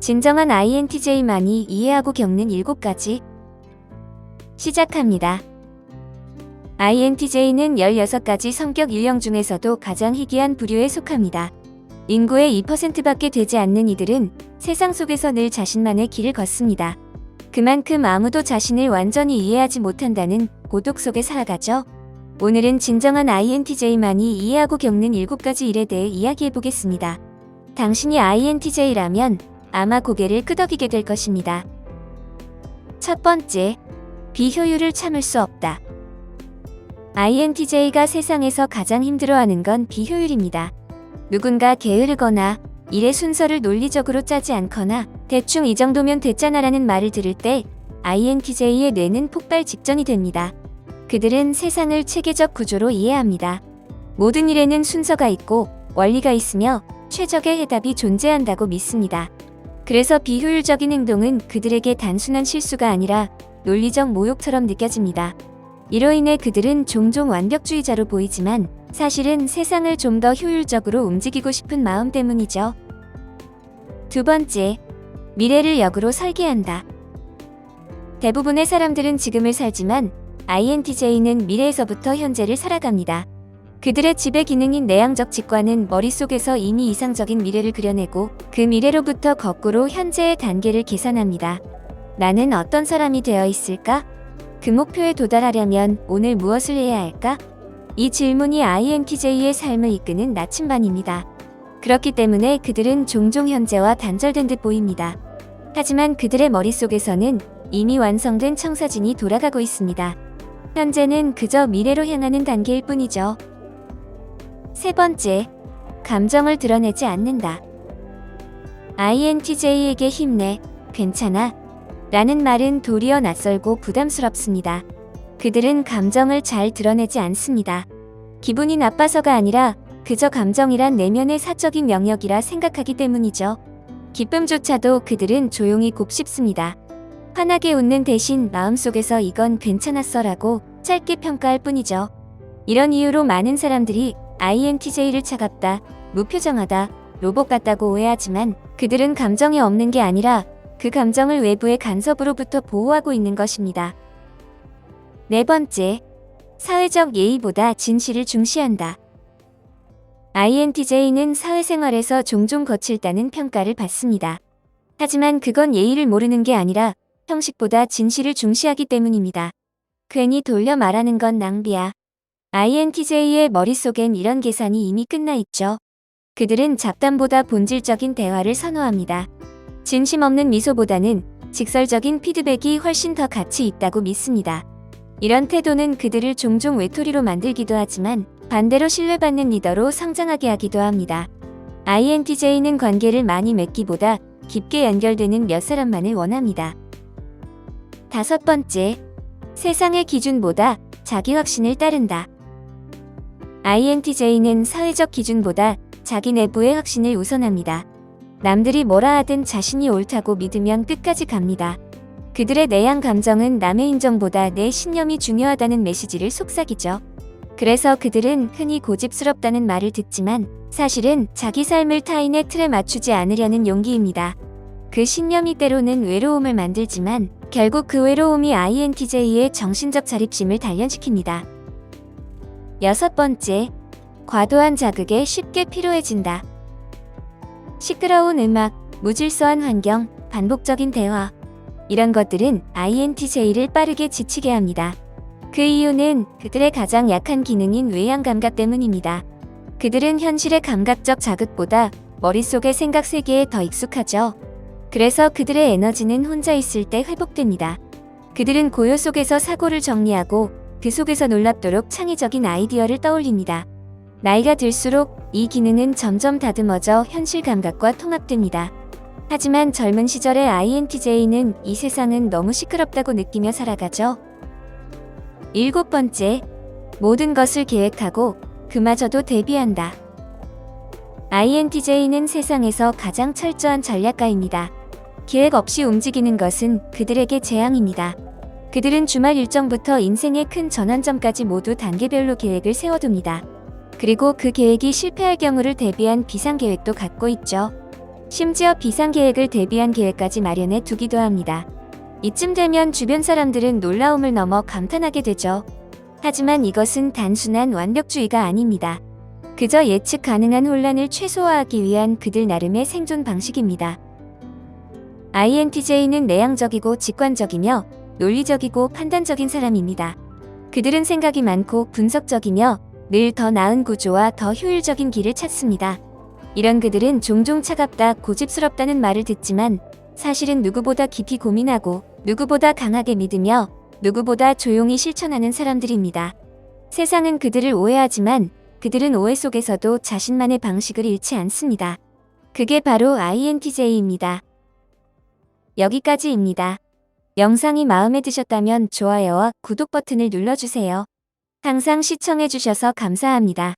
진정한 INTJ만이 이해하고 겪는 7가지. 시작합니다. INTJ는 16가지 성격 유형 중에서도 가장 희귀한 부류에 속합니다. 인구의 2%밖에 되지 않는 이들은 세상 속에서 늘 자신만의 길을 걷습니다. 그만큼 아무도 자신을 완전히 이해하지 못한다는 고독 속에 살아가죠. 오늘은 진정한 INTJ만이 이해하고 겪는 7가지 일에 대해 이야기해 보겠습니다. 당신이 INTJ라면 아마 고개를 끄덕이게 될 것입니다. 첫 번째, 비효율을 참을 수 없다. INTJ가 세상에서 가장 힘들어하는 건 비효율입니다. 누군가 게으르거나 일의 순서를 논리적으로 짜지 않거나 대충 이 정도면 됐잖아라는 말을 들을 때 INTJ의 뇌는 폭발 직전이 됩니다. 그들은 세상을 체계적 구조로 이해합니다. 모든 일에는 순서가 있고 원리가 있으며 최적의 해답이 존재한다고 믿습니다. 그래서 비효율적인 행동은 그들에게 단순한 실수가 아니라 논리적 모욕처럼 느껴집니다. 이로 인해 그들은 종종 완벽주의자로 보이지만 사실은 세상을 좀 더 효율적으로 움직이고 싶은 마음 때문이죠. 두 번째, 미래를 역으로 설계한다. 대부분의 사람들은 지금을 살지만 INTJ는 미래에서부터 현재를 살아갑니다. 그들의 지배 기능인 내향적 직관은 머릿속에서 이미 이상적인 미래를 그려내고 그 미래로부터 거꾸로 현재의 단계를 계산합니다. 나는 어떤 사람이 되어 있을까? 그 목표에 도달하려면 오늘 무엇을 해야 할까? 이 질문이 INTJ의 삶을 이끄는 나침반입니다. 그렇기 때문에 그들은 종종 현재와 단절된 듯 보입니다. 하지만 그들의 머릿속에서는 이미 완성된 청사진이 돌아가고 있습니다. 현재는 그저 미래로 향하는 단계일 뿐이죠. 세 번째, 감정을 드러내지 않는다. INTJ에게 힘내, 괜찮아. 라는 말은 도리어 낯설고 부담스럽습니다. 그들은 감정을 잘 드러내지 않습니다. 기분이 나빠서가 아니라 그저 감정이란 내면의 사적인 영역이라 생각하기 때문이죠. 기쁨조차도 그들은 조용히 곱씹습니다. 환하게 웃는 대신 마음속에서 이건 괜찮았어라고 짧게 평가할 뿐이죠. 이런 이유로 많은 사람들이 INTJ를 차갑다, 무표정하다, 로봇 같다고 오해하지만 그들은 감정이 없는 게 아니라 그 감정을 외부의 간섭으로부터 보호하고 있는 것입니다. 네 번째, 사회적 예의보다 진실을 중시한다. INTJ는 사회생활에서 종종 거칠다는 평가를 받습니다. 하지만 그건 예의를 모르는 게 아니라 형식보다 진실을 중시하기 때문입니다. 괜히 돌려 말하는 건 낭비야. INTJ의 머릿속엔 이런 계산이 이미 끝나 있죠. 그들은 잡담보다 본질적인 대화를 선호합니다. 진심 없는 미소보다는 직설적인 피드백이 훨씬 더 가치 있다고 믿습니다. 이런 태도는 그들을 종종 외톨이로 만들기도 하지만 반대로 신뢰받는 리더로 성장하게 하기도 합니다. INTJ는 관계를 많이 맺기보다 깊게 연결되는 몇 사람만을 원합니다. 다섯 번째, 세상의 기준보다 자기 확신을 따른다. INTJ는 사회적 기준보다 자기 내부의 확신을 우선합니다. 남들이 뭐라 하든 자신이 옳다고 믿으면 끝까지 갑니다. 그들의 내향 감정은 남의 인정보다 내 신념이 중요하다는 메시지를 속삭이죠. 그래서 그들은 흔히 고집스럽다는 말을 듣지만 사실은 자기 삶을 타인의 틀에 맞추지 않으려는 용기입니다. 그 신념이 때로는 외로움을 만들지만 결국 그 외로움이 INTJ의 정신적 자립심을 단련시킵니다. 여섯 번째, 과도한 자극에 쉽게 피로해진다. 시끄러운 음악, 무질서한 환경, 반복적인 대화. 이런 것들은 INTJ를 빠르게 지치게 합니다. 그 이유는 그들의 가장 약한 기능인 외양 감각 때문입니다. 그들은 현실의 감각적 자극보다 머릿속의 생각 세계에 더 익숙하죠. 그래서 그들의 에너지는 혼자 있을 때 회복됩니다. 그들은 고요 속에서 사고를 정리하고 그 속에서 놀랍도록 창의적인 아이디어를 떠올립니다. 나이가 들수록 이 기능은 점점 다듬어져 현실 감각과 통합됩니다. 하지만 젊은 시절의 INTJ는 이 세상은 너무 시끄럽다고 느끼며 살아가죠. 일곱 번째, 모든 것을 계획하고 그마저도 대비한다. INTJ는 세상에서 가장 철저한 전략가입니다. 계획 없이 움직이는 것은 그들에게 재앙입니다. 그들은 주말 일정부터 인생의 큰 전환점까지 모두 단계별로 계획을 세워둡니다. 그리고 그 계획이 실패할 경우를 대비한 비상계획도 갖고 있죠. 심지어 비상계획을 대비한 계획까지 마련해 두기도 합니다. 이쯤 되면 주변 사람들은 놀라움을 넘어 감탄하게 되죠. 하지만 이것은 단순한 완벽주의가 아닙니다. 그저 예측 가능한 혼란을 최소화하기 위한 그들 나름의 생존 방식입니다. INTJ는 내향적이고 직관적이며 논리적이고 판단적인 사람입니다. 그들은 생각이 많고 분석적이며 늘 더 나은 구조와 더 효율적인 길을 찾습니다. 이런 그들은 종종 차갑다, 고집스럽다는 말을 듣지만 사실은 누구보다 깊이 고민하고 누구보다 강하게 믿으며 누구보다 조용히 실천하는 사람들입니다. 세상은 그들을 오해하지만 그들은 오해 속에서도 자신만의 방식을 잃지 않습니다. 그게 바로 INTJ입니다. 여기까지입니다. 영상이 마음에 드셨다면 좋아요와 구독 버튼을 눌러주세요. 항상 시청해주셔서 감사합니다.